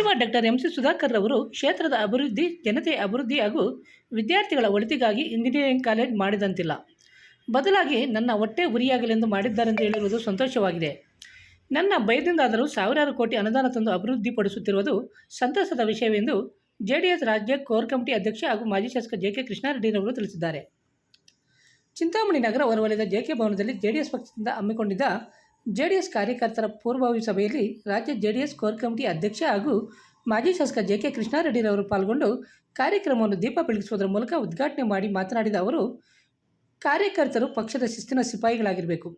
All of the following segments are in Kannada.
ಸಚಿವ ಡಾಕ್ಟರ್ ಎಂ ಸಿ ಸುಧಾಕರ್ ಅವರು ಕ್ಷೇತ್ರದ ಅಭಿವೃದ್ಧಿ ಜನತೆಯ ಅಭಿವೃದ್ಧಿ ಹಾಗೂ ವಿದ್ಯಾರ್ಥಿಗಳ ಒಳಿತಿಗಾಗಿ ಇಂಜಿನಿಯರಿಂಗ್ ಕಾಲೇಜ್ ಮಾಡಿದಂತಿಲ್ಲ. ಬದಲಾಗಿ ನನ್ನ ಹೊಟ್ಟೆ ಉರಿಯಾಗಲೆಂದು ಮಾಡಿದ್ದಾರೆಂದು ಹೇಳಿರುವುದು ಸಂತೋಷವಾಗಿದೆ. ನನ್ನ ಭಯದಿಂದಾದರೂ ಸಾವಿರಾರು ಕೋಟಿ ಅನುದಾನ ತಂದು ಅಭಿವೃದ್ಧಿಪಡಿಸುತ್ತಿರುವುದು ಸಂತಸದ ವಿಷಯವೆಂದು ಜೆ ಡಿ ಎಸ್ ರಾಜ್ಯ ಕೋರ್ ಕಮಿಟಿ ಅಧ್ಯಕ್ಷ ಹಾಗೂ ಮಾಜಿ ಶಾಸಕ ಜೆ ಕೆ ಕೃಷ್ಣಾರೆಡ್ಡಿರವರು ತಿಳಿಸಿದ್ದಾರೆ. ಚಿಂತಾಮಣಿ ನಗರ ಹೊರವಲಯದ ಜೆಕೆ ಭವನದಲ್ಲಿ ಜೆಡಿಎಸ್ ಪಕ್ಷದಿಂದ ಹಮ್ಮಿಕೊಂಡಿದ್ದ ಜೆಡಿಎಸ್ ಕಾರ್ಯಕರ್ತರ ಪೂರ್ವಭಾವಿ ಸಭೆಯಲ್ಲಿ ರಾಜ್ಯ ಜೆಡಿಎಸ್ ಕೋರ್ ಕಮಿಟಿ ಅಧ್ಯಕ್ಷ ಹಾಗೂ ಮಾಜಿ ಶಾಸಕ ಜೆ ಕೆ ಕೃಷ್ಣಾರೆಡ್ಡಿರವರು ಪಾಲ್ಗೊಂಡು ಕಾರ್ಯಕ್ರಮವನ್ನು ದೀಪ ಬೆಳಗಿಸುವುದರ ಮೂಲಕ ಉದ್ಘಾಟನೆ ಮಾಡಿ ಮಾತನಾಡಿದ ಅವರು, ಕಾರ್ಯಕರ್ತರು ಪಕ್ಷದ ಶಿಸ್ತಿನ ಸಿಪಾಯಿಗಳಾಗಿರಬೇಕು.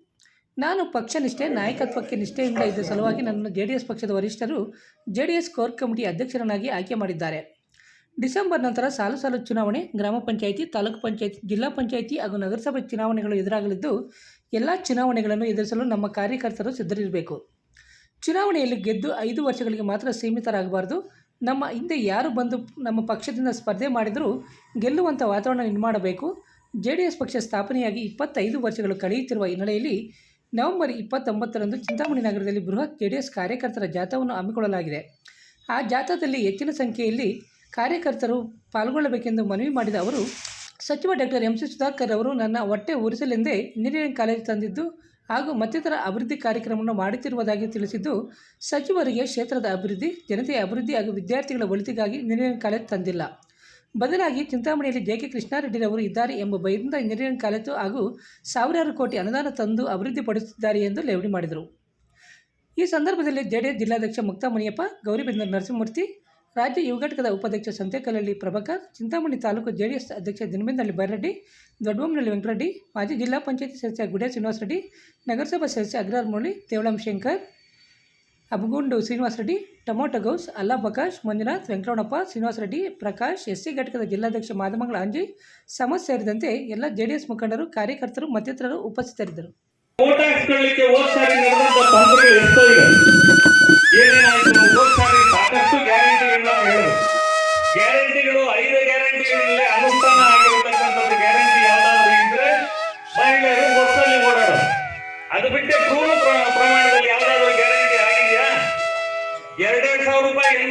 ನಾನು ಪಕ್ಷ ನಿಷ್ಠೆ, ನಾಯಕತ್ವಕ್ಕೆ ನಿಷ್ಠೆಯಿಂದ ಇದ್ದ ಸಲುವಾಗಿ ನನ್ನನ್ನು ಜೆ ಪಕ್ಷದ ವರಿಷ್ಠರು J D S core committee ಅಧ್ಯಕ್ಷರನ್ನಾಗಿ ಆಯ್ಕೆ ಮಾಡಿದ್ದಾರೆ. ಡಿಸೆಂಬರ್ ನಂತರ ಸಾಲು ಸಾಲು ಚುನಾವಣೆ, ಗ್ರಾಮ ಪಂಚಾಯಿತಿ, ತಾಲೂಕು ಪಂಚಾಯಿತಿ, ಜಿಲ್ಲಾ ಪಂಚಾಯಿತಿ ಹಾಗೂ ನಗರಸಭೆ ಚುನಾವಣೆಗಳು ಎದುರಾಗಲಿದ್ದು ಎಲ್ಲ ಚುನಾವಣೆಗಳನ್ನು ಎದುರಿಸಲು ನಮ್ಮ ಕಾರ್ಯಕರ್ತರು ಸಿದ್ಧರಿರಬೇಕು. ಚುನಾವಣೆಯಲ್ಲಿ ಗೆದ್ದು ಐದು ವರ್ಷಗಳಿಗೆ ಮಾತ್ರ ಸೀಮಿತರಾಗಬಾರದು. ನಮ್ಮ ಹಿಂದೆ ಯಾರು ಬಂದು ನಮ್ಮ ಪಕ್ಷದಿಂದ ಸ್ಪರ್ಧೆ ಮಾಡಿದರೂ ಗೆಲ್ಲುವಂಥ ವಾತಾವರಣ ನಿರ್ಮಾಡಬೇಕು ಜೆ ಡಿ ಎಸ್ ಪಕ್ಷ ಸ್ಥಾಪನೆಯಾಗಿ ಇಪ್ಪತ್ತೈದು ವರ್ಷಗಳು ಕಳೆಯುತ್ತಿರುವ ಹಿನ್ನೆಲೆಯಲ್ಲಿ ನವೆಂಬರ್ ಇಪ್ಪತ್ತೊಂಬತ್ತರಂದು ಚಿಂತಾಮಣಿ ನಗರದಲ್ಲಿ ಬೃಹತ್ ಜೆ ಎಸ್ ಕಾರ್ಯಕರ್ತರ ಜಾಥಾವನ್ನು ಹಮ್ಮಿಕೊಳ್ಳಲಾಗಿದೆ. ಆ ಜಾಥಾದಲ್ಲಿ ಹೆಚ್ಚಿನ ಸಂಖ್ಯೆಯಲ್ಲಿ ಕಾರ್ಯಕರ್ತರು ಪಾಲ್ಗೊಳ್ಳಬೇಕೆಂದು ಮನವಿ ಮಾಡಿದ ಅವರು ಸಚಿವ ಡಾಕ್ಟರ್ ಎಂ ಸಿ ಸುಧಾಕರ್ ಅವರು ನನ್ನ ಹೊಟ್ಟೆ ಉರಿಸಲೆಂದೇ ಇಂಜಿನಿಯರಿಂಗ್ ಕಾಲೇಜ್ ತಂದಿದ್ದು ಹಾಗೂ ಮತ್ತಿತರ ಅಭಿವೃದ್ಧಿ ಕಾರ್ಯಕ್ರಮವನ್ನು ಮಾಡುತ್ತಿರುವುದಾಗಿ ತಿಳಿಸಿದ್ದು, ಸಚಿವರಿಗೆ ಕ್ಷೇತ್ರದ ಅಭಿವೃದ್ಧಿ, ಜನತೆಯ ಅಭಿವೃದ್ಧಿ ಹಾಗೂ ವಿದ್ಯಾರ್ಥಿಗಳ ಒಳಿತಿಗಾಗಿ ಇಂಜಿನಿಯರಿಂಗ್ ಕಾಲೇಜ್ ತಂದಿಲ್ಲ. ಬದಲಾಗಿ ಚಿಂತಾಮಣಿಯಲ್ಲಿ ಜೆ ಕೆ ಕೃಷ್ಣಾರೆಡ್ಡಿರವರು ಇದ್ದಾರೆ ಎಂಬ ಭಯದಿಂದ ಇಂಜಿನಿಯರಿಂಗ್ ಕಾಲೇಜು ಹಾಗೂ ಸಾವಿರಾರು ಕೋಟಿ ಅನುದಾನ ತಂದು ಅಭಿವೃದ್ಧಿಪಡಿಸುತ್ತಿದ್ದಾರೆ ಎಂದು ಲೇವಡಿ ಮಾಡಿದರು. ಈ ಸಂದರ್ಭದಲ್ಲಿ ಜೆಡಿಎಸ್ ಜಿಲ್ಲಾಧ್ಯಕ್ಷ ಮುಕ್ತಾ ಮುನಿಯಪ್ಪ ಗೌರಿಬಿದನೂರು ನರಸಿಂಹಮೂರ್ತಿ ರಾಜ್ಯ ಯುವ ಘಟಕದ ಉಪಾಧ್ಯಕ್ಷ ಸಂತೆಕಲ್ಲಹಳ್ಳಿ ಪ್ರಭಾಕರ್, ಚಿಂತಾಮಣಿ ತಾಲೂಕು ಜೆಡಿಎಸ್ ಅಧ್ಯಕ್ಷ ದಿನಬೆನ್ನಳ್ಳಿ ಬೈರೆಡ್ಡಿ ದೊಡ್ಡಬೊಮ್ಮನಹಳ್ಳಿ ವೆಂಕಟರೆಡ್ಡಿ, ಮಾಜಿ ಜಿಲ್ಲಾ ಪಂಚಾಯತಿ ಸದಸ್ಯ ಗುಡಿಯ ಶ್ರೀನಿವಾಸ ರೆಡ್ಡಿ ನಗರಸಭಾ ಸದಸ್ಯ ಅಗ್ರಾರ್ ಮುರಳಿ, ತೇವಳಂ ಶಂಕರ್, ಅಬಗುಂಡು ಶ್ರೀನಿವಾಸ ರೆಡ್ಡಿ ಟೊಮೊಟೊ ಗೌಸ್, ಅಲ್ಲಾ ಪ್ರಕಾಶ್, ಮಂಜುನಾಥ್, ವೆಂಕಟರಮಣಪ್ಪ ಶ್ರೀನಿವಾಸ ರೆಡ್ಡಿ ಪ್ರಕಾಶ್, ಎಸ್ಸಿ ಘಟಕದ ಜಿಲ್ಲಾಧ್ಯಕ್ಷ ಮಾದಮಂಗಳ ಅಂಜಿ, ಸಮಸ್ ಸೇರಿದಂತೆ ಎಲ್ಲ ಜೆಡಿಎಸ್ ಮುಖಂಡರು, ಕಾರ್ಯಕರ್ತರು, ಮತ್ತಿತರರು ಉಪಸ್ಥಿತರಿದ್ದರು.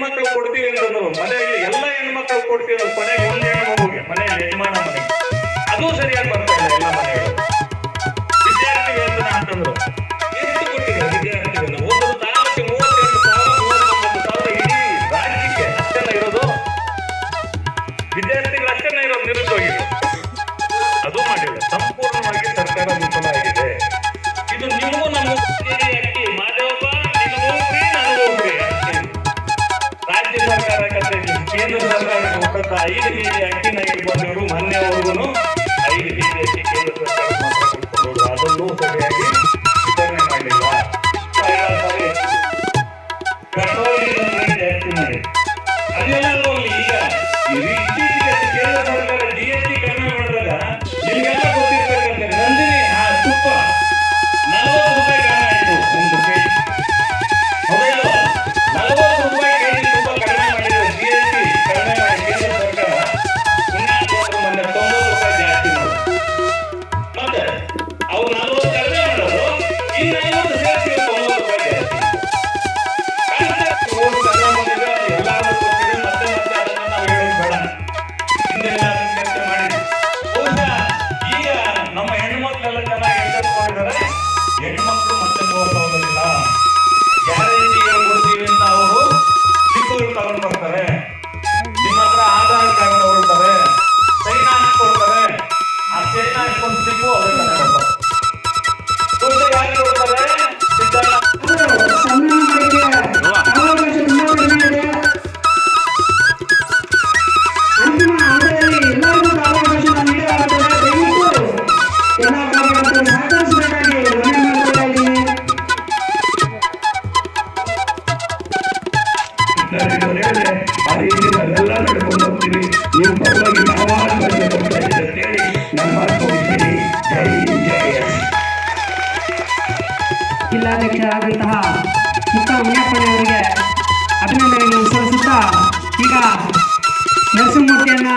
ಹೆಣ್ಮಕ್ಳು ಕೊಡ್ತೀವಿ ಅಂತಂದ್ರು ಮನೆಯಲ್ಲಿ ಎಲ್ಲ ಹೆಣ್ಮಕ್ಳು ಕೊಡ್ತೀವಿ ಕೊನೆಗೆ ಒಂದೇ ಮಗುಗೆ ಮನೆಯಲ್ಲಿ, ಯಜಮಾನ ಮನೆ ಅದು ಸರಿಯಾಗಿ ಬರ್ತಾ 来，一个一。ಮುನಿಯಪ್ಪನವರಿಗೆ ಅಭಿನಂದನೆಗಳನ್ನು ಸಲ್ಲಿಸುತ್ತಾ ಈಗ ನರಸಿಂಹಮೂರ್ತಿಯನ್ನ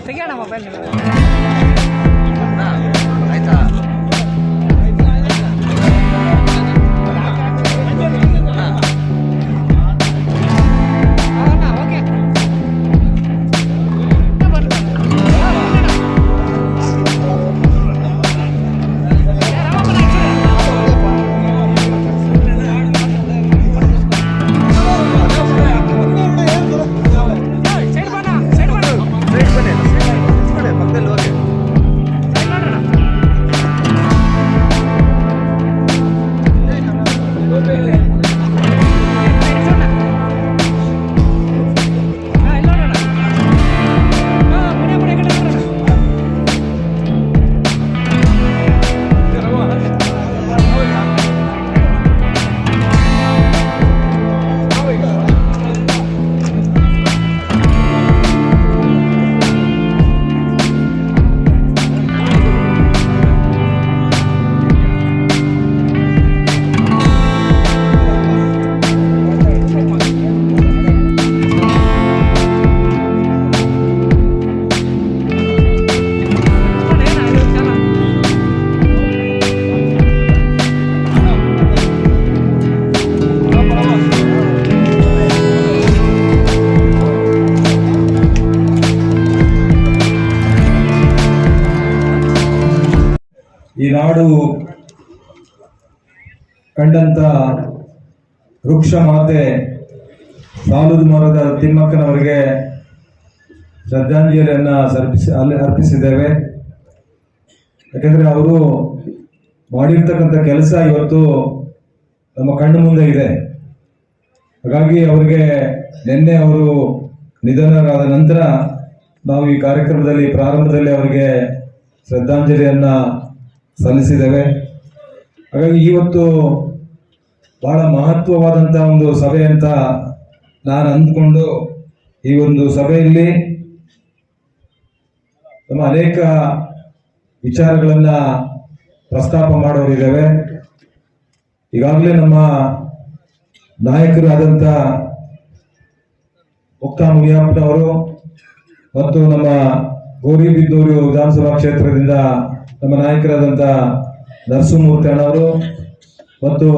தெரியாது நம்ம பேசுகிறோம் ನಾಡು ಕಂಡಂತ ವೃಕ್ಷ ಮಾತೆ ಸಾಲುದು ಮರದ ತಿಮ್ಮಕ್ಕನವರಿಗೆ ಶ್ರದ್ಧಾಂಜಲಿಯನ್ನ ಸರ್ಪಿಸಿ, ಅಲ್ಲಿ ಅರ್ಪಿಸಿದ್ದೇವೆ. ಯಾಕೆಂದ್ರೆ ಅವರು ಮಾಡಿರ್ತಕ್ಕಂಥ ಕೆಲಸ ಇವತ್ತು ನಮ್ಮ ಕಣ್ಣು ಮುಂದೆ ಇದೆ. ಹಾಗಾಗಿ ಅವರಿಗೆ ನಿನ್ನೆ ಅವರು ನಿಧನರಾದ ನಂತರ ನಾವು ಈ ಕಾರ್ಯಕ್ರಮದಲ್ಲಿ ಪ್ರಾರಂಭದಲ್ಲಿ ಅವರಿಗೆ ಶ್ರದ್ಧಾಂಜಲಿಯನ್ನ ಸಲ್ಲಿಸಿದ್ದೇವೆ. ಹಾಗಾಗಿ ಇವತ್ತು ಬಹಳ ಮಹತ್ವವಾದಂಥ ಒಂದು ಸಭೆ ಅಂತ ನಾನು ಅಂದ್ಕೊಂಡು ಈ ಒಂದು ಸಭೆಯಲ್ಲಿ ನಮ್ಮ ಅನೇಕ ವಿಚಾರಗಳನ್ನು ಪ್ರಸ್ತಾಪ ಮಾಡೋರಿದ್ದೇವೆ ಈಗಾಗಲೇ ನಮ್ಮ ನಾಯಕರಾದಂಥ ಮುಕ್ತಾ ಮುನಿಯಪ್ಪನವರು ಮತ್ತು ನಮ್ಮ ಗೋರಿಬಿದ್ದೂರು ವಿಧಾನಸಭಾ ಕ್ಷೇತ್ರದಿಂದ ನಮ್ಮ ನಾಯಕರಾದಂಥ ನರಸಿಂಹಮೂರ್ತಿ ಅಣ್ಣವರು ಮತ್ತು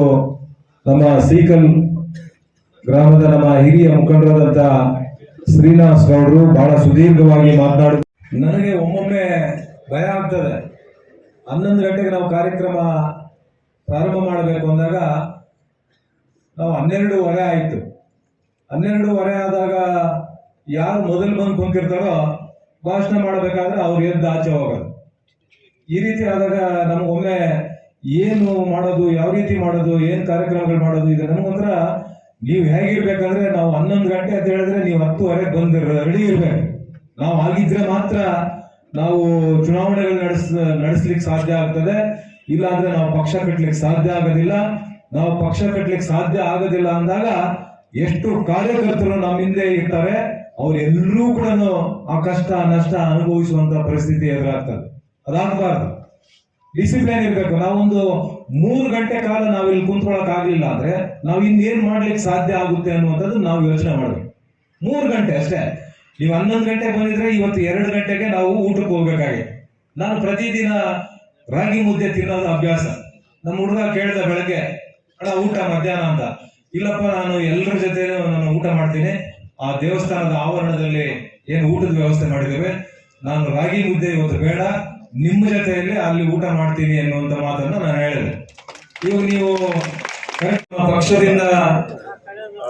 ನಮ್ಮ ಸೀಕಲ್ ಗ್ರಾಮದ ನಮ್ಮ ಹಿರಿಯ ಮುಖಂಡರಾದಂಥ ಶ್ರೀನಿವಾಸ್ ಗೌಡರು ಬಹಳ ಸುದೀರ್ಘವಾಗಿ ಮಾತನಾಡ ನನಗೆ ಒಮ್ಮೊಮ್ಮೆ ಭಯ ಆಗ್ತದೆ. ಹನ್ನೊಂದು ಗಂಟೆಗೆ ನಾವು ಕಾರ್ಯಕ್ರಮ ಪ್ರಾರಂಭ ಮಾಡಬೇಕು ಅಂದಾಗ ನಾವು ಹನ್ನೆರಡೂವರೆ ಆಯಿತು. ಹನ್ನೆರಡೂವರೆ ಆದಾಗ ಯಾರು ಮೊದಲು ಬಂದು ಕುಂತಿರ್ತಾರೋ ಭಾಷಣ ಮಾಡಬೇಕಾದ್ರೆ ಅವ್ರು ಎದ್ದು ಆಚೆ ಹೋಗೋದು. ಈ ರೀತಿ ಆದಾಗ ನಮಗೊಮ್ಮೆ ಏನು ಮಾಡೋದು, ಯಾವ ರೀತಿ ಮಾಡೋದು, ಏನು ಕಾರ್ಯಕ್ರಮಗಳು ಮಾಡೋದು, ಇದು ನಮಗೊಂಥರ ನೀವು ಹೇಗಿರ್ಬೇಕಂದ್ರೆ ನಾವು ಹನ್ನೊಂದು ಗಂಟೆ ಅಂತ ಹೇಳಿದ್ರೆ ನೀವು ಹತ್ತುವರೆಗೆ ಬಂದು ರೆಡಿ ಇರ್ಬೇಕು. ನಾವು ಆಗಿದ್ರೆ ಮಾತ್ರ ನಾವು ಚುನಾವಣೆಗಳು ನಡೆಸ್, ನಡೆಸ್ಲಿಕ್ಕೆ ಸಾಧ್ಯ ಆಗ್ತದೆ. ಇಲ್ಲಾಂದ್ರೆ ನಾವು ಪಕ್ಷ ಕಟ್ಲಿಕ್ಕೆ ಸಾಧ್ಯ ಆಗೋದಿಲ್ಲ. ನಾವು ಪಕ್ಷ ಕಟ್ಲಿಕ್ಕೆ ಸಾಧ್ಯ ಆಗೋದಿಲ್ಲ ಅಂದಾಗ ಎಷ್ಟು ಕಾರ್ಯಕರ್ತರು ನಮ್ಮ ಹಿಂದೆ ಇರ್ತಾರೆ, ಅವರೆಲ್ಲರೂ ಕೂಡ ಆ ಕಷ್ಟ, ನಷ್ಟ ಅನುಭವಿಸುವಂತ ಪರಿಸ್ಥಿತಿ ಎದುರಾಗ್ತದೆ. ಅದಾಗಬಾರ್ದು. ಡಿಸಿಪ್ಲಿನ್ ಇರಬೇಕು. ನಾವೊಂದು ಮೂರು ಗಂಟೆ ಕಾಲ ನಾವು ಇಲ್ಲಿ ಕುಂತ್ಕೊಳಕ್ ಆಗ್ಲಿಲ್ಲ ಅಂದ್ರೆ ನಾವು ಇನ್ನೇನು ಮಾಡ್ಲಿಕ್ಕೆ ಸಾಧ್ಯ ಆಗುತ್ತೆ ಅನ್ನುವಂಥದ್ದು ನಾವು ಯೋಚನೆ ಮಾಡಬೇಕು. ಮೂರು ಗಂಟೆ ಅಷ್ಟೇ. ನೀವು ಹನ್ನೊಂದು ಗಂಟೆ ಬಂದಿದ್ರೆ ಇವತ್ತು ಎರಡು ಗಂಟೆಗೆ ನಾವು ಊಟಕ್ಕೆ ಹೋಗ್ಬೇಕಾಗಿ ನಾನು ಪ್ರತಿದಿನ ರಾಗಿ ಮುದ್ದೆ ತಿನ್ನೋದು ಅಭ್ಯಾಸ. ನಮ್ಮ ಹುಡುಗ ಕೇಳಿದ ಬೆಳಗ್ಗೆ, ಅಣ್ಣ, ಊಟ ಮಧ್ಯಾಹ್ನ ಅಂತ. ಇಲ್ಲಪ್ಪ, ನಾನು ಎಲ್ಲರ ಜೊತೆ ನಾನು ಊಟ ಮಾಡ್ತೀನಿ. ಆ ದೇವಸ್ಥಾನದ ಆವರಣದಲ್ಲಿ ಏನು ಊಟದ ವ್ಯವಸ್ಥೆ ಮಾಡಿದ್ದೇವೆ. ನಾನು ರಾಗಿ ಮುದ್ದೆ ಇವತ್ತು ಬೇಡ. ನಿಮ್ಮ ಜೊತೆಯಲ್ಲಿ ಅಲ್ಲಿ ಊಟ ಮಾಡ್ತೀನಿ ಅನ್ನುವಂತ ಮಾತನ್ನ ನಾನು ಹೇಳಿದೆ. ಇವಾಗ ನೀವು ಪಕ್ಷದಿಂದ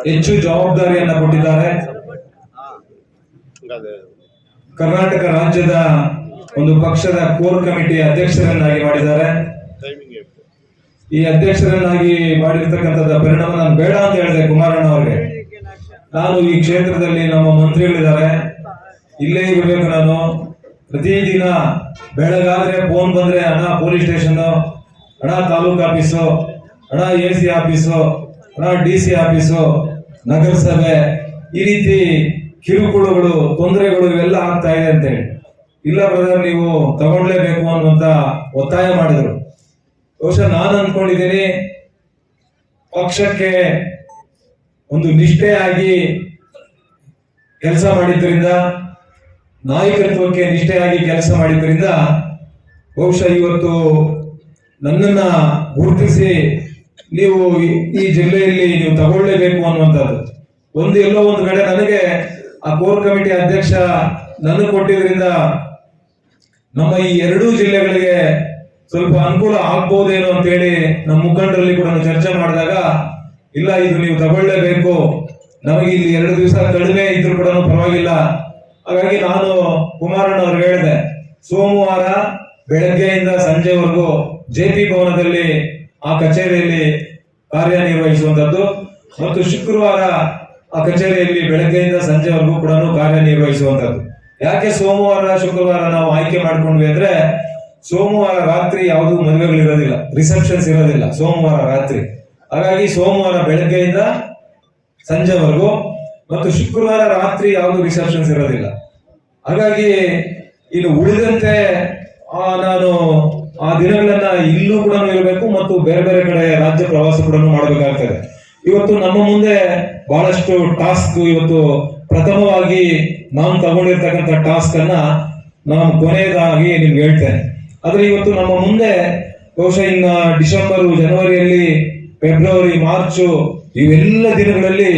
ಹೆಚ್ಚು ಜವಾಬ್ದಾರಿಯನ್ನ ಕೊಟ್ಟಿದ್ದಾರೆ. ಕರ್ನಾಟಕ ರಾಜ್ಯದ ಒಂದು ಪಕ್ಷದ ಕೋರ್ ಕಮಿಟಿ ಅಧ್ಯಕ್ಷರನ್ನಾಗಿ ಮಾಡಿದ್ದಾರೆ. ಈ ಅಧ್ಯಕ್ಷರನ್ನಾಗಿ ಮಾಡಿರ್ತಕ್ಕಂಥದ್ದು ಪರಿಣಾಮ ನಾನು ಬೇಡ ಅಂತ ಹೇಳಿದೆ ಕುಮಾರಣ್ಣ ಅವರಿಗೆ. ನಾನು ಈ ಕ್ಷೇತ್ರದಲ್ಲಿ ನಮ್ಮ ಮಂತ್ರಿಗಳಿದ್ದಾರೆ. ಇಲ್ಲೇ ಇರಬೇಕು ನಾನು. ಪ್ರತಿದಿನ ಬೆಳಗಾದ್ರೆ ಫೋನ್ ಬಂದ್ರೆ ಅಣ್ಣ ಪೊಲೀಸ್ ಸ್ಟೇಷನ್ ಅಣ್ಣ ತಾಲೂಕ್ ಆಫೀಸು ಅಣ್ಣ ಎ ಸಿ ಆಫೀಸು ಅಣ್ಣ ಡಿ ಸಿ ಆಫೀಸು ನಗರಸಭೆ, ಈ ರೀತಿ ಕಿರುಕುಳಗಳು, ತೊಂದರೆಗಳು ಇವೆಲ್ಲ ಆಗ್ತಾ ಇದೆ ಅಂತೇಳಿ ಇಲ್ಲ ಬ್ರದರ್ ನೀವು ತಗೊಂಡ್ಲೇಬೇಕು ಅನ್ನುವಂತ ಒತ್ತಾಯ ಮಾಡಿದ್ರು. ಬಹುಶಃ ನಾನು ಅನ್ಕೊಂಡಿದ್ದೀನಿ, ಪಕ್ಷಕ್ಕೆ ಒಂದು ನಿಷ್ಠೆಯಾಗಿ ಕೆಲಸ ಮಾಡಿದ್ರಿಂದ ನಾಯಕತ್ವಕ್ಕೆ ನಿಷ್ಠೆಯಾಗಿ ಕೆಲಸ ಮಾಡಿದ್ದರಿಂದ ಬಹುಶಃ ಇವತ್ತು ನನ್ನನ್ನ ಗುರುತಿಸಿ ನೀವು ಈ- ಜಿಲ್ಲೆಯಲ್ಲಿ ನೀವು ತಗೊಳ್ಳೇಬೇಕು ಅನ್ನುವಂಥದ್ದು. ಒಂದು ಎಲ್ಲೋ ಒಂದು ಕಡೆ ನನಗೆ ಆ ಕೋರ್ ಕಮಿಟಿ ಅಧ್ಯಕ್ಷ ನನ್ನ ಕೊಟ್ಟಿದ್ರಿಂದ ನಮ್ಮ ಈ ಎರಡೂ ಜಿಲ್ಲೆಗಳಿಗೆ ಸ್ವಲ್ಪ ಅನುಕೂಲ ಆಗ್ಬೋದೇನೋ ಅಂತೇಳಿ ನಮ್ಮ ಮುಖಂಡರಲ್ಲಿ ಕೂಡ ಚರ್ಚೆ ಮಾಡಿದಾಗ, ಇಲ್ಲ, ಇದು ನೀವು ತಗೊಳ್ಳೇಬೇಕು. ನಮಗೆ ಇಲ್ಲಿ ಎರಡು ದಿವಸ ಕಡಿಮೆ ಇದ್ರೂ ಕೂಡ ಪರವಾಗಿಲ್ಲ. ಹಾಗಾಗಿ ನಾನು ಕುಮಾರಣ್ಣ ಅವ್ರು ಹೇಳಿದೆ, ಸೋಮವಾರ ಬೆಳಗ್ಗೆಯಿಂದ ಸಂಜೆವರೆಗೂ ಜೆ ಪಿ ಭವನದಲ್ಲಿ ಆ ಕಚೇರಿಯಲ್ಲಿ ಕಾರ್ಯನಿರ್ವಹಿಸುವಂತದ್ದು ಮತ್ತು ಶುಕ್ರವಾರ ಆ ಕಚೇರಿಯಲ್ಲಿ ಬೆಳಗ್ಗೆಯಿಂದ ಸಂಜೆವರೆಗೂ ಕೂಡ ಕಾರ್ಯನಿರ್ವಹಿಸುವಂತದ್ದು ಯಾಕೆ ಸೋಮವಾರ, ಶುಕ್ರವಾರ ನಾವು ಆಯ್ಕೆ ಮಾಡ್ಕೊಂಡ್ವಿ ಅಂದ್ರೆ ಸೋಮವಾರ ರಾತ್ರಿ ಯಾವುದು ಮದುವೆಗಳಿರೋದಿಲ್ಲ, ರಿಸೆಪ್ಷನ್ಸ್ ಇರೋದಿಲ್ಲ ಸೋಮವಾರ ರಾತ್ರಿ. ಹಾಗಾಗಿ ಸೋಮವಾರ ಬೆಳಗ್ಗೆಯಿಂದ ಸಂಜೆವರೆಗೂ ಮತ್ತು ಶುಕ್ರವಾರ ರಾತ್ರಿ ಯಾವುದು ರಿಸೆಪ್ಷನ್ಸ್ ಇರೋದಿಲ್ಲ. ಹಾಗಾಗಿ ಇನ್ನು ಉಳಿದಂತೆ ನಾನು ಆ ದಿನಗಳನ್ನ ಇಲ್ಲೂ ಕೂಡ ಇರಬೇಕು ಮತ್ತು ಬೇರೆ ಬೇರೆ ಕಡೆ ರಾಜ್ಯ ಪ್ರವಾಸ ಕೂಡ ಮಾಡಬೇಕಾಗ್ತದೆ. ಇವತ್ತು ನಮ್ಮ ಮುಂದೆ ಬಹಳಷ್ಟು ಟಾಸ್ಕ್ ಇವತ್ತು ಪ್ರಥಮವಾಗಿ ನಾವು ತಗೊಂಡಿರ್ತಕ್ಕಂಥ ಟಾಸ್ಕ್ ಅನ್ನ ನಾನು ಕೊನೆಯದಾಗಿ ನಿಮ್ಗೆ ಹೇಳ್ತೇನೆ. ಆದ್ರೆ ಇವತ್ತು ನಮ್ಮ ಮುಂದೆ ಬಹುಶಃ ಇನ್ನ ಡಿಸೆಂಬರ್, ಜನವರಿಯಲ್ಲಿ, ಫೆಬ್ರವರಿ, ಮಾರ್ಚ್ ಇವೆಲ್ಲ ದಿನಗಳಲ್ಲಿ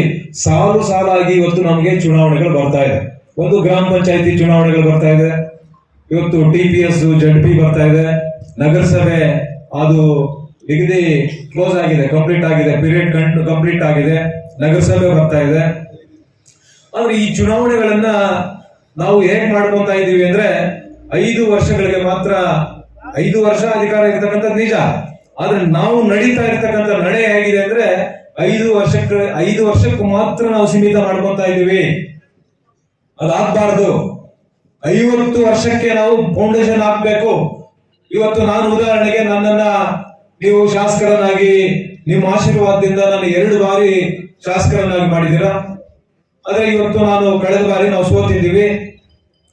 ಸಾಲು ಸಾಲಾಗಿ ಇವತ್ತು ನಮಗೆ ಚುನಾವಣೆಗಳು ಬರ್ತಾ ಇದೆ. ಒಂದು ಗ್ರಾಮ ಪಂಚಾಯತಿ ಚುನಾವಣೆಗಳು ಬರ್ತಾ ಇದೆ. ಇವತ್ತು T P S Z P ಬರ್ತಾ ಇದೆ. ನಗರಸಭೆ ಅದು ನಿಗದಿ ಕ್ಲೋಸ್ ಆಗಿದೆ, ಕಂಪ್ಲೀಟ್ ಆಗಿದೆ, ಪೀರಿಯಡ್ ಕಂಪ್ಲೀಟ್ ಆಗಿದೆ. ನಗರಸಭೆ ಬರ್ತಾ ಇದೆ. ಆದ್ರೆ ಈ ಚುನಾವಣೆಗಳನ್ನ ನಾವು ಹೇಗ್ ಮಾಡ್ಕೊಂತ ಇದೀವಿ ಅಂದ್ರೆ ಐದು ವರ್ಷಗಳಿಗೆ ಮಾತ್ರ, ಐದು ವರ್ಷ ಅಧಿಕಾರ ಇರ್ತಕ್ಕಂಥದ್ದು ನಿಜ. ಆದ್ರೆ ನಾವು ನಡೀತಾ ಇರ್ತಕ್ಕಂಥ ನಡೆ ಹೇಗಿದೆ ಅಂದ್ರೆ ಐದು ವರ್ಷಕ್ಕೆ ಐದು ವರ್ಷಕ್ಕೆ ಮಾತ್ರ ನಾವು ಸೀಮಿತ ಮಾಡ್ಕೊಂತ ಇದ್ದೀವಿ. ಅದಾಗಬಾರ್ದು. ಐವತ್ತು ವರ್ಷಕ್ಕೆ ನಾವು ಫೌಂಡೇಶನ್ ಹಾಕ್ಬೇಕು. ಇವತ್ತು ನಾನು ಉದಾಹರಣೆಗೆ ನನ್ನನ್ನ ನೀವು ಶಾಸಕರನ್ನಾಗಿ, ನಿಮ್ಮ ಆಶೀರ್ವಾದದಿಂದ ನಾನು ಎರಡು ಬಾರಿ ಶಾಸಕರನ್ನಾಗಿ ಮಾಡಿದ್ದೀರಾ? ಆದ್ರೆ ಇವತ್ತು ನಾನು ಕಳೆದ ಬಾರಿ ನಾವು ಸೋತಿದ್ದೀವಿ.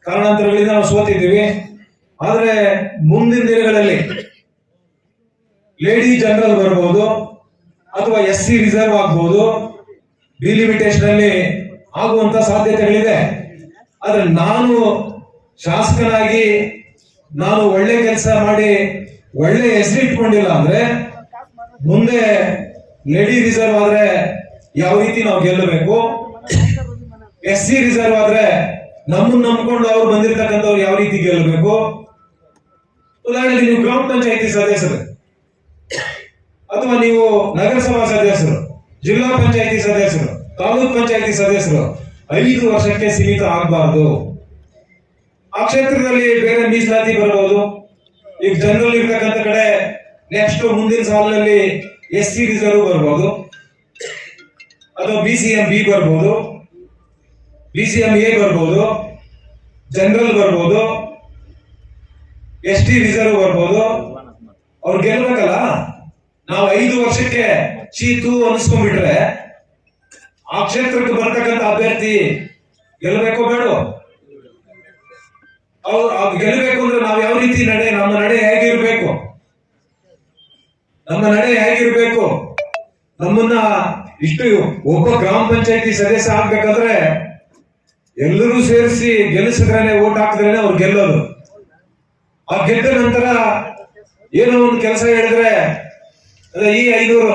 ಕಾರಣಾಂತರಗಳಿಂದ ನಾವು ಸೋತಿದ್ದೀವಿ. ಆದ್ರೆ ಮುಂದಿನ ದಿನಗಳಲ್ಲಿ ಲೇಡಿ ಜನರಲ್ ಬರ್ಬೋದು. ಅಥವಾ ಎಸ್ ಸಿ ರಿಸರ್ವ್ ಆಗ್ಬೋದು ಡಿಲಿಮಿಟೇಷನ್ ಅಲ್ಲಿ ಆಗುವಂತ ಸಾಧ್ಯತೆಗಳಿದೆ. ಆದ್ರೆ ನಾನು ಶಾಸಕನಾಗಿ ನಾನು ಒಳ್ಳೆ ಕೆಲಸ ಮಾಡಿ ಒಳ್ಳೆ ಹೆಸರು ಇಟ್ಕೊಂಡಿಲ್ಲ ಅಂದ್ರೆ ಮುಂದೆ ಲೇಡಿ ರಿಸರ್ವ್ ಆದ್ರೆ ಯಾವ ರೀತಿ ನಾವು ಗೆಲ್ಲಬೇಕು? ಎಸ್ ಸಿ ರಿಸರ್ವ್ ಆದ್ರೆ ನಮ್ಮನ್ನ ನಂಬ್ಕೊಂಡು ಅವ್ರು ಬಂದಿರತಕ್ಕಂಥವ್ರು ಯಾವ ರೀತಿ ಗೆಲ್ಲಬೇಕು? ಉದಾಹರಣೆಗೆ ನೀವು ಗ್ರಾಮ ಪಂಚಾಯತಿ ಸದಸ್ಯರು. ಅಥವಾ ನೀವು ನಗರಸಭಾ ಸದಸ್ಯರು, ಜಿಲ್ಲಾ ಪಂಚಾಯತಿ ಸದಸ್ಯರು, ತಾಲೂಕ್ ಪಂಚಾಯತಿ ಸದಸ್ಯರು, ಐದು ವರ್ಷಕ್ಕೆ ಸೀಮಿತ ಆಗಬಾರ್ದು. ಆ ಕ್ಷೇತ್ರದಲ್ಲಿ ಬೇರೆ ಮೀಸಲಾತಿ ಬರಬಹುದು. ಈಗ ಜನರಲ್ ಇರ್ತಕ್ಕಂಥ ಕಡೆ ನೆಕ್ಸ್ಟ್ ಮುಂದಿನ ಸಾಲಿನಲ್ಲಿ ಎಸ್ ಸಿ ರಿಸರ್ವ್ ಬರ್ಬೋದು ಅಥವಾ ಬಿ ಸಿ ಎಂ, ಬಿ ಬರ್ಬೋದು ಬಿ ಸಿ ಎಂ, ಎ ಬರ್ಬೋದು ಜನರಲ್ ಬರ್ಬೋದು ಎಸ್ ಟಿ ರಿಸರ್ವ್ ಬರ್ಬೋದು ಅವ್ರು ಗೆಲ್ಬೇಕಲ್ಲ? ನಾವು ಐದು ವರ್ಷಕ್ಕೆ ಚೀತು ಅನಿಸ್ಕೊಂಡ್ಬಿಟ್ರೆ ಆ ಕ್ಷೇತ್ರಕ್ಕೆ ಬರ್ತಕ್ಕಂಥ ಅಭ್ಯರ್ಥಿ ಗೆಲ್ಲಬೇಕೋ ಬೇಡ? ಅವ್ರು ಗೆಲ್ಲಬೇಕು ಅಂದ್ರೆ ನಾವು ಯಾವ ರೀತಿ ನಡೆ, ನಮ್ಮ ನಡೆ ಹೇಗಿರ್ಬೇಕು? ನಮ್ಮ ನಡೆ ಹೇಗಿರ್ಬೇಕು? ನಮ್ಮನ್ನ ಇಷ್ಟು ಒಬ್ಬ ಗ್ರಾಮ ಪಂಚಾಯತಿ ಸದಸ್ಯ ಆಗ್ಬೇಕಾದ್ರೆ ಎಲ್ಲರೂ ಸೇರಿಸಿ ಗೆಲ್ಲಿಸಿದ್ರೆ ಓಟ್ ಹಾಕಿದ್ರೇನೆ ಅವ್ರು ಗೆಲ್ಲೋದು. ಆ ಗೆದ್ದ ನಂತರ ಏನೋ ಒಂದು ಕೆಲಸ ಹೇಳಿದ್ರೆ ಅದೇ ಈ ಐನೂರು,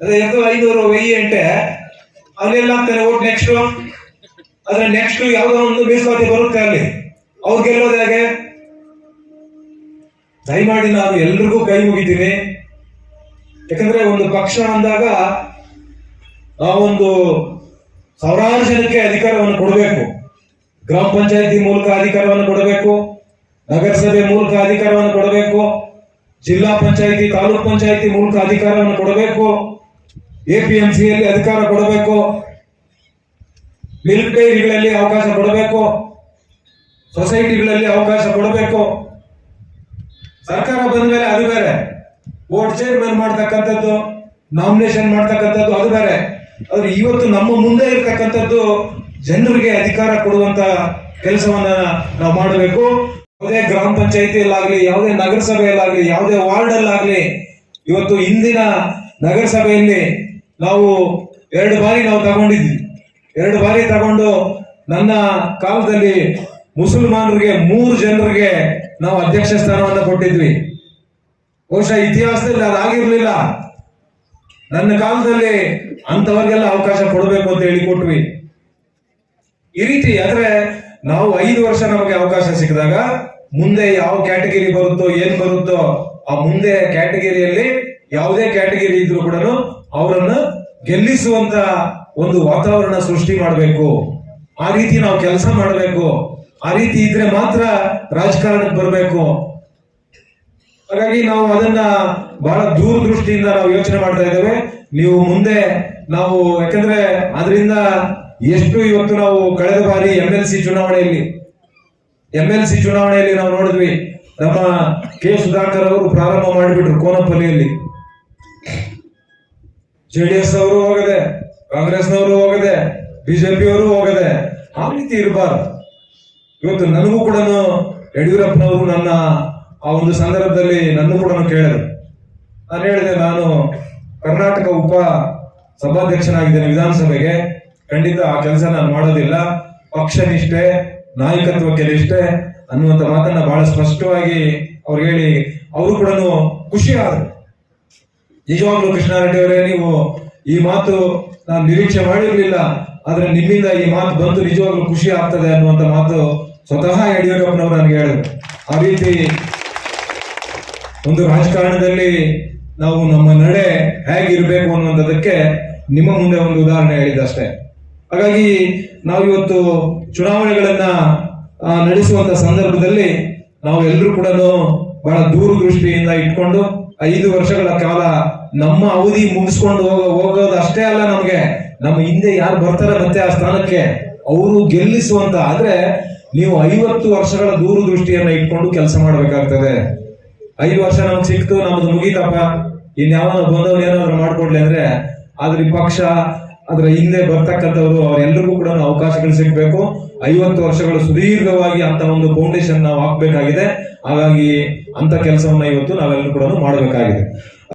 ಅದೇ ఎంతో ಐನೂರು వెయ్యి అంటే ಅಲ್ಲಿ ಅಂತಾನೆ ಓಟ್ ನೆಕ್ಸ್ಟ್ ಅದ್ರ ನೆಕ್ಸ್ಟ್ ಯಾವುದೋ ಒಂದು ಮೀಸಲಾತಿ ಬರುತ್ತೆ ಅಲ್ಲಿ. ಅವ್ರು ಗೆಲ್ಲೋದು ಹೇಗೆ? ದಯಮಾಡಿ ನಾನು ಎಲ್ರಿಗೂ ಕೈ ಮುಗಿದ್ದೀನಿ ಯಾಕಂದ್ರೆ ಒಂದು ಪಕ್ಷ ಅಂದಾಗ ನಾವೊಂದು ಸಾವಿರಾರು ಜನಕ್ಕೆ ಅಧಿಕಾರವನ್ನು ಕೊಡಬೇಕು. ಗ್ರಾಮ ಪಂಚಾಯತಿ ಮೂಲಕ ಅಧಿಕಾರವನ್ನು ಕೊಡಬೇಕು. ನಗರಸಭೆ ಮೂಲಕ ಅಧಿಕಾರವನ್ನು ಕೊಡಬೇಕು. ಜಿಲ್ಲಾ ಪಂಚಾಯಿತಿ, ತಾಲೂಕ್ ಪಂಚಾಯಿತಿ ಮೂಲಕ ಅಧಿಕಾರವನ್ನು ಕೊಡಬೇಕು. ಎಪಿಎಂಸಿಯಲ್ಲಿ ಅಧಿಕಾರ ಕೊಡಬೇಕು. ಮಿಲ್ಕ್ ಡೈರಿಗಳಲ್ಲಿ ಅವಕಾಶ ಕೊಡಬೇಕು. ಸೊಸೈಟಿಗಳಲ್ಲಿ ಅವಕಾಶ ಕೊಡಬೇಕು. ಸರ್ಕಾರ ಬಂದ ಮೇಲೆ ಅದು ಬೇರೆ. ವೋಟ್ ಚೇರ್ಮನ್ ಮಾಡ್ತಕ್ಕಂಥದ್ದು, ನಾಮಿನೇಷನ್ ಮಾಡ್ತಕ್ಕಂಥದ್ದು ಅದು ಬೇರೆ. ಆದ್ರೆ ಇವತ್ತು ನಮ್ಮ ಮುಂದೆ ಇರತಕ್ಕಂಥದ್ದು ಜನರಿಗೆ ಅಧಿಕಾರ ಕೊಡುವಂತ ಕೆಲಸವನ್ನ ನಾವು ಮಾಡಬೇಕು. ಯಾವುದೇ ಗ್ರಾಮ ಪಂಚಾಯತಿಯಲ್ಲಾಗ್ಲಿ, ಯಾವುದೇ ನಗರಸಭೆಯಲ್ಲಾಗಲಿ, ಯಾವುದೇ ವಾರ್ಡ್ ಅಲ್ಲಾಗ್ಲಿ ಇವತ್ತು ಇಂದಿನ ನಗರಸಭೆಯಲ್ಲಿ ನಾವು ಎರಡು ಬಾರಿ ನಾವು ತಗೊಂಡಿದ್ವಿ. ಎರಡು ಬಾರಿ ತಗೊಂಡು ನನ್ನ ಕಾಲದಲ್ಲಿ ಮುಸಲ್ಮಾನರಿಗೆ ಮೂರು ಜನರಿಗೆ ನಾವು ಅಧ್ಯಕ್ಷ ಸ್ಥಾನವನ್ನು ಕೊಟ್ಟಿದ್ವಿ. ಬಹುಶಃ ಇತಿಹಾಸದಲ್ಲಿ ಅದಾಗಿರ್ಲಿಲ್ಲ ನನ್ನ ಕಾಲದಲ್ಲಿ ಅಂತವರಿಗೆಲ್ಲ ಅವಕಾಶ ಕೊಡಬೇಕು ಅಂತ ಹೇಳಿ ಕೊಟ್ವಿ. ಈ ರೀತಿ ಆದ್ರೆ ನಾವು ಐದು ವರ್ಷ ನಮಗೆ ಅವಕಾಶ ಸಿಕ್ಕಿದಾಗ ಮುಂದೆ ಯಾವ ಕ್ಯಾಟಗರಿ ಬರುತ್ತೋ, ಏನ್ ಬರುತ್ತೋ, ಆ ಮುಂದೆ ಕ್ಯಾಟಗರಿಯಲ್ಲಿ ಯಾವುದೇ ಕ್ಯಾಟಗರಿ ಇದ್ರು ಕೂಡ ಅವರನ್ನು ಗೆಲ್ಲಿಸುವಂತ ಒಂದು ವಾತಾವರಣ ಸೃಷ್ಟಿ ಮಾಡಬೇಕು. ಆ ರೀತಿ ನಾವು ಕೆಲಸ ಮಾಡಬೇಕು. ಆ ರೀತಿ ಇದ್ರೆ ಮಾತ್ರ ರಾಜಕಾರಣಕ್ಕೆ ಬರಬೇಕು. ಹಾಗಾಗಿ ನಾವು ಅದನ್ನ ಬಹಳ ದೂರದೃಷ್ಟಿಯಿಂದ ನಾವು ಯೋಚನೆ ಮಾಡ್ತಾ ಇದ್ದೇವೆ. ನೀವು ಮುಂದೆ ನಾವು ಯಾಕಂದ್ರೆ ಅದರಿಂದ ಎಷ್ಟು ಇವತ್ತು ನಾವು ಕಳೆದ ಬಾರಿ ಎಂ ಎಲ್ ಸಿ ಚುನಾವಣೆಯಲ್ಲಿ ಎಂ ಎಲ್ ಸಿ ಚುನಾವಣೆಯಲ್ಲಿ ನಾವು ನೋಡಿದ್ವಿ, ನಮ್ಮ ಕೆ ಸುಧಾಕರ್ ಅವರು ಪ್ರಾರಂಭ ಮಾಡಿಬಿಟ್ರು ಕೋನಪಲ್ಲಿಯಲ್ಲಿ. ಜೆಡಿಎಸ್ ಅವರು ಹೋಗದೆ, ಕಾಂಗ್ರೆಸ್ನವರು ಹೋಗದೆ ಬಿಜೆಪಿ ಅವರು ಹೋಗದೆ, ಆ ರೀತಿ ಇರಬಾರ್ದು. ಇವತ್ತು ನನಗೂ ಕೂಡ ಯಡಿಯೂರಪ್ಪನವರು ನನ್ನ ಆ ಒಂದು ಸಂದರ್ಭದಲ್ಲಿ ನನ್ನ ಕೂಡ ಕೇಳಿದ್ರು ನಾನು ಹೇಳಿದೆ, ನಾನು ಕರ್ನಾಟಕ ಉಪ ಸಭಾಧ್ಯಕ್ಷನಾಗಿದ್ದೇನೆ ವಿಧಾನಸಭೆಗೆ. ಖಂಡಿತ ಆ ಕೆಲಸ ನಾನು ಮಾಡೋದಿಲ್ಲ. ಪಕ್ಷ ನಿಷ್ಠೆ ನಾಯಕತ್ವಕ್ಕೆ ನಿಷ್ಠೆ ಅನ್ನುವಂಥ ಮಾತನ್ನ ಬಹಳ ಸ್ಪಷ್ಟವಾಗಿ ಅವ್ರು ಹೇಳಿ, ಅವರು ಕೂಡ ಖುಷಿ ಆದ್ರು. ನಿಜವಾಗ್ಲೂ ಕೃಷ್ಣಾರೆಡ್ಡಿ ಅವರೇ, ನೀವು ಈ ಮಾತು ನಾನು ನಿರೀಕ್ಷೆ ಮಾಡಿರ್ಲಿಲ್ಲ, ಆದ್ರೆ ನಿಮ್ಮಿಂದ ಈ ಮಾತು ಬಂದು ನಿಜವಾಗ್ಲೂ ಖುಷಿ ಆಗ್ತದೆ ಅನ್ನುವಂತ ಮಾತು ಸ್ವತಃ ಯಡಿಯೂರಪ್ಪನವರು ನನಗೆ ಹೇಳಿದ್ರು. ಆ ರೀತಿ ಒಂದು ರಾಜಕಾರಣದಲ್ಲಿ ನಾವು ನಮ್ಮ ನಡೆ ಹೇಗಿರ್ಬೇಕು ಅನ್ನುವಂಥದ್ದಕ್ಕೆ ನಿಮ್ಮ ಮುಂದೆ ಒಂದು ಉದಾಹರಣೆ ಹೇಳಿದ್ದಷ್ಟೇ ಹಾಗಾಗಿ ನಾವಿವತ್ತು ಚುನಾವಣೆಗಳನ್ನ ಆ, ನಡೆಸುವಂತ ಸಂದರ್ಭದಲ್ಲಿ ನಾವು ಎಲ್ಲರೂ ಕೂಡ ಬಹಳ ದೂರದೃಷ್ಟಿಯಿಂದ ಇಟ್ಕೊಂಡು ಐದು ವರ್ಷಗಳ ಕಾಲ ನಮ್ಮ ಅವಧಿ ಮುಗಿಸ್ಕೊಂಡು ಹೋಗೋ ಹೋಗೋದು ಅಷ್ಟೇ ಅಲ್ಲ ನಮ್ಗೆ. ನಮ್ಮ ಹಿಂದೆ ಯಾರು ಬರ್ತಾರೆ ಮತ್ತೆ ಆ ಸ್ಥಾನಕ್ಕೆ ಅವರು ಗೆಲ್ಲಿಸುವಂತ ಆದ್ರೆ ನೀವು ಐವತ್ತು ವರ್ಷಗಳ ದೂರದೃಷ್ಟಿಯನ್ನ ಇಟ್ಕೊಂಡು ಕೆಲಸ ಮಾಡ್ಬೇಕಾಗ್ತದೆ. ಐದು ವರ್ಷ ನಮ್ಗೆ ಸಿಕ್ತು ನಮ್ದು ಮುಗೀತಪ್ಪ. ಇನ್ಯಾವ ಬಂದವ್ರು ಏನಾದ್ರು ಮಾಡ್ಕೊಡ್ಲಿ ಅಂದ್ರೆ ಆದ್ರೆ ಪಕ್ಷ ಅದ್ರ ಹಿಂದೆ ಬರ್ತಕ್ಕಂಥವ್ರು ಅವರೆಲ್ಲರಿಗೂ ಕೂಡ ಅವಕಾಶಗಳು ಸಿಗಬೇಕು. ಐವತ್ತು ವರ್ಷಗಳು ಸುದೀರ್ಘವಾಗಿ ಅಂತ ಒಂದು ಫೌಂಡೇಶನ್ ನಾವು ಹಾಕಬೇಕಾಗಿದೆ. ಹಾಗಾಗಿ ಅಂತ ಕೆಲಸವನ್ನ ಇವತ್ತು ನಾವೆಲ್ಲರೂ ಕೂಡ ಮಾಡಬೇಕಾಗಿದೆ.